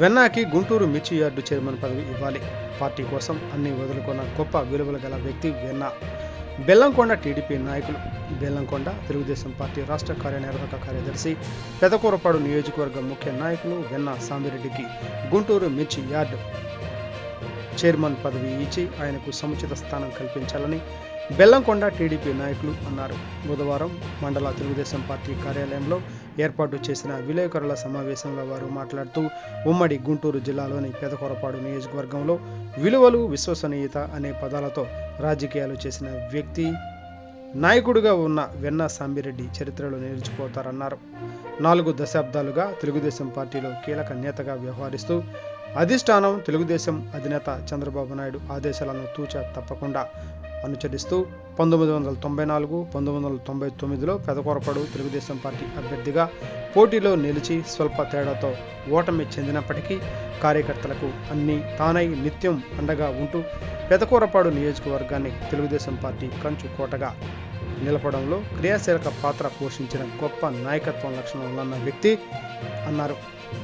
వెన్నాకి గుంటూరు మిర్చి yard chairman పదవి ఇవ్వాలి. పార్టీ కోసం అన్ని వదులుకున్న గొప్ప విలువలు గల వ్యక్తి వెన్నా. బెల్లంకొండ టీడీపీ నాయకులు. బెల్లంకొండ తెలుగుదేశం పార్టీ రాష్ట్ర కార్యనిర్వాహక కార్యదర్శి పెదకూరపాడు నియోజకవర్గ ముఖ్య నాయకులు వెన్న సాంబిరెడ్డికి గుంటూరు మిర్చి యార్డు చైర్మన్ పదవి ఇచ్చి ఆయనకు సముచిత స్థానం కల్పించాలని బెల్లంకొండ టీడీపీ నాయకులు అన్నారు. బుధవారం మండల తెలుగుదేశం పార్టీ కార్యాలయంలో ఏర్పాటు చేసిన విలేకరుల సమావేశంలో వారు మాట్లాడుతూ ఉమ్మడి గుంటూరు జిల్లాలోని పెదకొరపాడు నియోజకవర్గంలో విలువలు విశ్వసనీయత అనే పదాలతో రాజకీయాలు చేసిన వ్యక్తి నాయకుడిగా ఉన్న వెన్న సాంబిరెడ్డి చరిత్రలో నిలిచిపోతారన్నారు. నాలుగు దశాబ్దాలుగా తెలుగుదేశం పార్టీలో కీలక నేతగా వ్యవహరిస్తూ అధిష్టానం తెలుగుదేశం అధినేత చంద్రబాబు నాయుడు ఆదేశాలను తూచా తప్పకుండా అనుసరిస్తూ పంతొమ్మిది వందల తొంభై నాలుగు పంతొమ్మిది వందల తొంభై తొమ్మిదిలో పెదకొరపడు తెలుగుదేశం పార్టీ అభ్యర్థిగా పోటీలో నిలిచి స్వల్ప తేడాతో ఓటమి చెందినప్పటికీ కార్యకర్తలకు అన్ని తానై నిత్యం అండగా ఉంటూ పెదకూరపాడు నియోజకవర్గాన్ని తెలుగుదేశం పార్టీ కంచు కోటగా నిలపడంలో క్రియాశీలక పాత్ర పోషించిన గొప్ప నాయకత్వం లక్షణాలున్న వ్యక్తి అన్నారు.